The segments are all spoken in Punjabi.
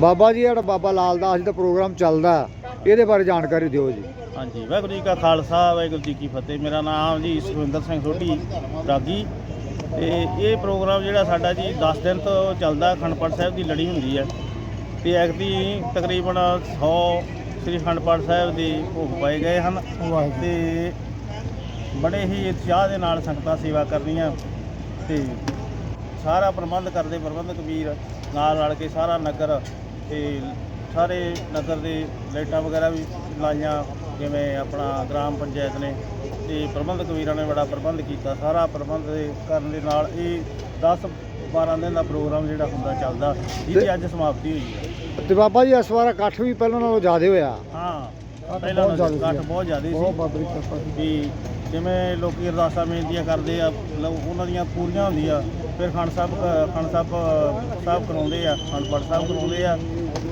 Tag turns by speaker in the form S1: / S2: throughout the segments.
S1: ਬਾਬਾ ਜੀ ਜਿਹੜਾ ਬਾਬਾ ਲਾਲ ਦਾਸ ਜੀ ਦਾ ਪ੍ਰੋਗਰਾਮ ਚੱਲਦਾ ਇਹਦੇ ਬਾਰੇ ਜਾਣਕਾਰੀ ਦਿਓ ਜੀ।
S2: ਹਾਂਜੀ ਵਾਹਿਗੁਰੂ ਜੀ ਕਾ ਖਾਲਸਾ ਵਾਹਿਗੁਰੂ ਜੀ ਕੀ ਫਤਿਹ। ਮੇਰਾ ਨਾਮ ਜੀ ਸੁਖਵਿੰਦਰ ਸਿੰਘ ਸੋਢੀ ਰਾਗੀ। ਤੇ ਇਹ ਪ੍ਰੋਗਰਾਮ ਜਿਹੜਾ ਸਾਡਾ ਜੀ 10 ਦਿਨ ਤੋਂ ਚੱਲਦਾ ਖੰਡਪੜ ਸਾਹਿਬ ਦੀ ਲੜੀ ਹੁੰਦੀ ਹੈ। ਤੇ ਐਕਦੀ ਤਕਰੀਬਨ 100 ਸ੍ਰੀ ਖੰਡਪੜ ਸਾਹਿਬ ਦੇ ਭੋਗ ਪਾਏ ਗਏ ਹਨ। ਤੇ ਬੜੇ ਹੀ ਉਤਸ਼ਾਹ ਦੇ ਨਾਲ ਸੰਗਤਾਂ ਸੇਵਾ ਕਰਨੀਆਂ। ਤੇ ਸਾਰਾ ਪ੍ਰਬੰਧ ਕਰਦੇ ਪ੍ਰਬੰਧਕ ਵੀਰ ਨਾਲ ਰਲ ਕੇ ਸਾਰਾ ਨਗਰ ਤੇ ਸਾਰੇ ਨਗਰ ਦੇ ਲਾਈਟਾਂ ਵਗੈਰਾ ਵੀ ਲਾਈਆਂ ਜਿਵੇਂ ਆਪਣਾ ਗ੍ਰਾਮ ਪੰਚਾਇਤ ਨੇ ਤੇ ਪ੍ਰਬੰਧਕ ਵੀਰਾਂ ਨੇ ਬੜਾ ਪ੍ਰਬੰਧ ਕੀਤਾ। ਸਾਰਾ ਪ੍ਰਬੰਧ ਦੇ ਕਰਨ ਦੇ ਨਾਲ ਇਹ 10 12 ਦਿਨ ਦਾ ਪ੍ਰੋਗਰਾਮ ਜਿਹੜਾ ਹੁੰਦਾ ਚੱਲਦਾ ਜਿਹਦੀ ਅੱਜ ਸਮਾਪਤੀ ਹੋਈ ਹੈ।
S1: ਤੇ ਬਾਬਾ ਜੀ ਇਸ ਵਾਰ ਇਕੱਠ ਵੀ ਪਹਿਲਾਂ ਨਾਲੋਂ ਜ਼ਿਆਦਾ ਹੋਇਆ।
S2: ਹਾਂ। ਪਹਿਲਾਂ ਨਾਲੋਂ ਇਕੱਠ ਬਹੁਤ ਜ਼ਿਆਦਾ ਸੀ।
S1: ਬਾਬਰੀ ਕਿਰਪਾ
S2: ਵੀ ਜਿਵੇਂ ਲੋਕੀ ਅਰਦਾਸਾਂ ਬੇਨਤੀਆਂ ਕਰਦੇ ਆ ਲਓ ਉਹਨਾਂ ਦੀਆਂ ਪੂਰੀਆਂ ਹੁੰਦੀਆਂ ਫਿਰ ਖੰਡ ਸਾਹਿਬ ਖੰਡ ਸਾਹਿਬ ਸਾਹਿਬ ਕਰਾਉਂਦੇ ਆ ਖੰਡਪੜ ਸਾਹਿਬ ਕਰਾਉਂਦੇ ਆ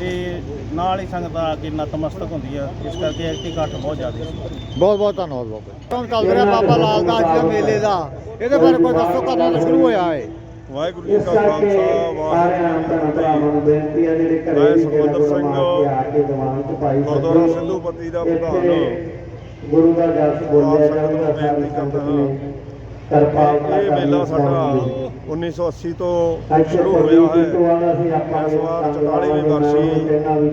S2: ਤੇ ਨਾਲ ਹੀ ਸੰਗਤ ਆ ਕੇ ਨਤਮਸਤਕ ਹੁੰਦੀ ਆ ਇਸ ਕਰਕੇ ਐਕਟੀ ਇਕੱਠ ਬਹੁਤ ਜ਼ਿਆਦਾ ਸੀ।
S1: ਬਹੁਤ ਬਹੁਤ ਧੰਨਵਾਦ ਬਾਬਾ ਹੁਣ ਚੱਲ ਰਿਹਾ ਬਾਬਾ ਲਾਲ ਜੀ ਦੇ ਮੇਲੇ ਦਾ। ਇਹਦੇ ਬਾਰੇ ਕੋਈ ਦੱਸੋ ਕਦੋਂ ਸ਼ੁਰੂ ਹੋਇਆ ਹੈ
S3: ਵਾਹਿਗੁਰੂ ਜੀ ਕਾ ਖਾਲਸਾ ਵਾਹਿਗੁਰੂ ਜੀ ਕੀ ਫਤਿਹ।
S4: ਬੇਨਤੀ ਹੈ ਜਿਹੜੇ ਘਰੇ
S3: ਮੈਂ ਸੁਖਵਿੰਦਰ ਸਿੰਘ,
S4: ਬਣਵਾ ਕੇ ਆ ਕੇ ਦੀਵਾਨ ਚ ਪਾਈ
S3: ਗੁਰਦੁਆਰਾ
S4: ਸਕਦੇ।
S3: ਸਿੰਧੂਪਤੀ ਦਾ ਪ੍ਰਧਾਨ
S4: ਗੁਰੂ ਦਾ ਜਸ ਬੋਲਿਆ ਜਾਊਗਾ
S3: ਬੇਨਤੀ
S4: ਸਾਰੀ
S3: ਕਰਦਾ।
S4: ਨੇ ਕਿਰਪਾਲਤਾ
S3: ਇਹ ਮੇਲਾ ਸਾਡਾ
S4: ਚਾਹੀਦੀ
S3: 1980 ਤੋਂ
S4: ਹੈ।
S3: ਸ਼ੁਰੂ ਹੋਇਆ ਹੈ। ਇਸ ਵਾਰ 44ਵੀਂ ਵਰਸੀ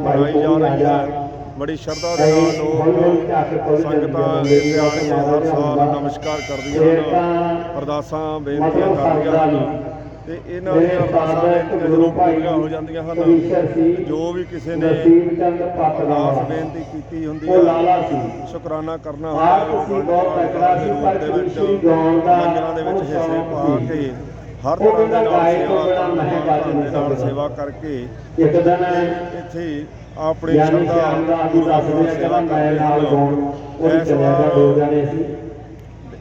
S3: ਮਨਾਈ ਜਾ ਰਹੀ ਹੈ। ਬੜੀ ਸ਼ਰਧਾ ਦੇ ਨਾਲ ਲੋਕ ਸੰਗਤਾਂ ਇੱਥੇ ਆ ਕੇ ਹਰ ਸਾਲ ਨਮਸਕਾਰ ਕਰਦੀਆਂ ਹਨ। ਅਰਦਾਸਾਂ ਬੇਨਤੀਆਂ ਕਰਦੀਆਂ ਹਨ। ਤੇ ਇਹਨਾਂ ਦੀਆਂ ਅਰਦਾਸਾਂ ਬੇਨਤੀਆਂ ਜਦੋਂ ਪੂਰੀਆਂ ਹੋ ਜਾਂਦੀਆਂ ਹਨ ਜੋ ਵੀ ਕਿਸੇ ਨੇ ਅਰਦਾਸ
S4: ਦਾ
S3: ਬੇਨਤੀ ਕੀਤੀ ਹੁੰਦੀ
S4: ਉਹ ਲਾਲਾ
S3: ਹੈ
S4: ਸੀ
S3: ਸ਼ੁਕਰਾਨਾ ਕਰਨਾ ਹੁੰਦਾ
S4: ਸੀ ਪਰ
S3: ਦੇ ਵਿੱਚ
S4: ਦਾ
S3: ਲੰਗਰਾਂ ਦੇ ਵਿੱਚ ਹਿੱਸੇ ਪਾ। ਕੇ ਹਰ ਤਰ੍ਹਾਂ ਦੇ ਨਾਲ ਸੇਵਾ
S4: ਬਿਨਾਂ ਮੈਂ ਬਚ
S3: ਕਰਨ
S4: ਨਹੀਂ
S3: ਦੇ ਨਾਲ। ਸੇਵਾ ਕਰਕੇ
S4: ਇੱਕ ਦਿਨ
S3: ਇੱਥੇ ਆਪਣੀ ਸ਼ਰਧਾ ਗੁਰੂ
S4: ਆ
S3: ਸੇਵਾ ਕਰਦੇ
S4: ਨਾਲ
S3: ਹਨ
S4: ਉਹ ਚਲਿਆ ਗਿਆ ਦੋ ਜਣੇ ਸੀ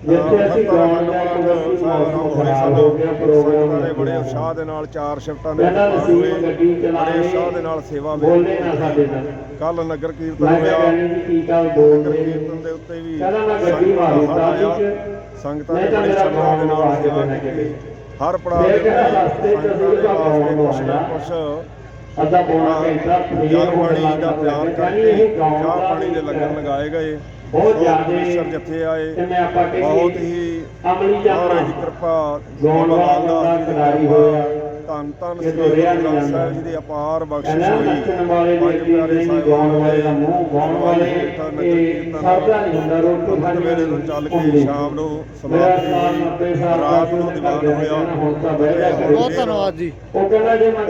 S4: ਜਿੱਥੇ ਅਸੀਂ ਦਾ ਕੁਦਰਤੀ ਮੌਸਮ ਖਰਾਬ ਹੋ ਗਿਆ ਪ੍ਰੋਗਰਾਮ
S3: ਨੇ ਬੜੇ ਉਤਸ਼ਾਹ ਦੇ ਨਾਲ ਚਾਰ ਸ਼ਿਫਟਾਂ ਦੇ ਵਿੱਚ
S4: ਨਸੀਬ
S3: ਹੋਏ,
S4: ਗੱਡੀ
S3: ਬੜੇ
S4: ਚਲਾਵੇ
S3: ਉਤਸ਼ਾਹ ਦੇ ਨਾਲ ਸੇਵਾ
S4: ਬੋਲੇ ਨਾ ਸਾਡੇ ਨਾਲ।
S3: ਕੱਲ ਨਗਰ ਕੀਰਤਨ ਹੋਇਆ। ਨਗਰ ਦੇ ਉੱਤੇ ਵੀ ਸੰਗਤਾਂ
S4: ਮਾਰੂ
S3: ਦਾ ਬੜੀ ਸ਼ਰਧਾ ਦੇ ਨਾਲ ਸੇਵਾ ਕੀਤੀ। ਹਰ ਪੜਾਅ ਦੇ ਉੱਤੇ ਸੰਗਤਾਂ ਦੇ ਵਾਸਤੇ ਕੁਛ ਨਾ। ਕੁਛ
S4: ਅੱਧਾ ਪੌਣਾ ਘੰਟਾ
S3: ਪਾਣੀ
S4: ਗੱਲਾਂ
S3: ਦਾ
S4: ਲੱਗੇ।
S3: ਕਰਕੇ ਚਾਹ ਪਾਣੀ ਦੇ ਲੰਗਰ ਲਗਾਏ ਗਏ।
S4: ਬਹੁਤ ਜ਼ਿਆਦੇ
S3: ਜਿੱਥੇ ਆਏ
S4: ਆਪਾਂ
S3: ਬਹੁਤ ਹੀ
S4: ਅਮਲੀ
S3: ਮਹਾਰਾਜ ਦੀ ਕਿਰਪਾ
S4: ਗਾਉਣ
S3: ਬਾਬਾ
S4: ਵਾਲਾ
S3: ਲਾਲ ਦਾਸ ਜੀ ਦੀ
S4: ਖਿਡਾਰੀ ਹੋਇਆ।
S3: ਧੰਨ ਧੰਨ
S4: ਇਹ
S3: ਸ੍ਰੀ ਗੁਰੂ
S4: ਨਹੀਂ
S3: ਗ੍ਰੰਥ
S4: ਜਾਂਦਾ।
S3: ਸਾਹਿਬ ਜੀ ਦੀ ਅਪਾਰ ਬਖਸ਼ਿਸ਼ ਹੋਈ ਪੰਜ
S4: ਦੇ
S3: ਪਿਆਰੇ
S4: ਨਹੀਂ
S3: ਸਾਹਿਬ
S4: ਗਾਉਣ ਵਾਲੇ ਦਾ ਮੂੰਹ ਗਾਉਣ ਵਾਲੇ ਇਹ ਸਰਦਾ ਨਹੀਂ ਹੁੰਦਾ ਰੋਟੀ ਖਾਣੀ
S3: ਵੇਲੇ ਨੂੰ ਚੱਲ ਕੇ। ਸ਼ਾਮ ਨੂੰ ਸਮਾਪਤੀ
S4: ਸਾਲ
S3: ਹੋਈ
S4: 90 ਸਾਲ ਦਾ
S3: ਰਾਤ ਨੂੰ ਦੀਵਾਨ ਹੋਇਆ
S1: ਬਹੁਤ ਧੰਨਵਾਦ ਜੀ
S4: ਉਹ ਕਹਿੰਦਾ ਜੇ ਮੈਂ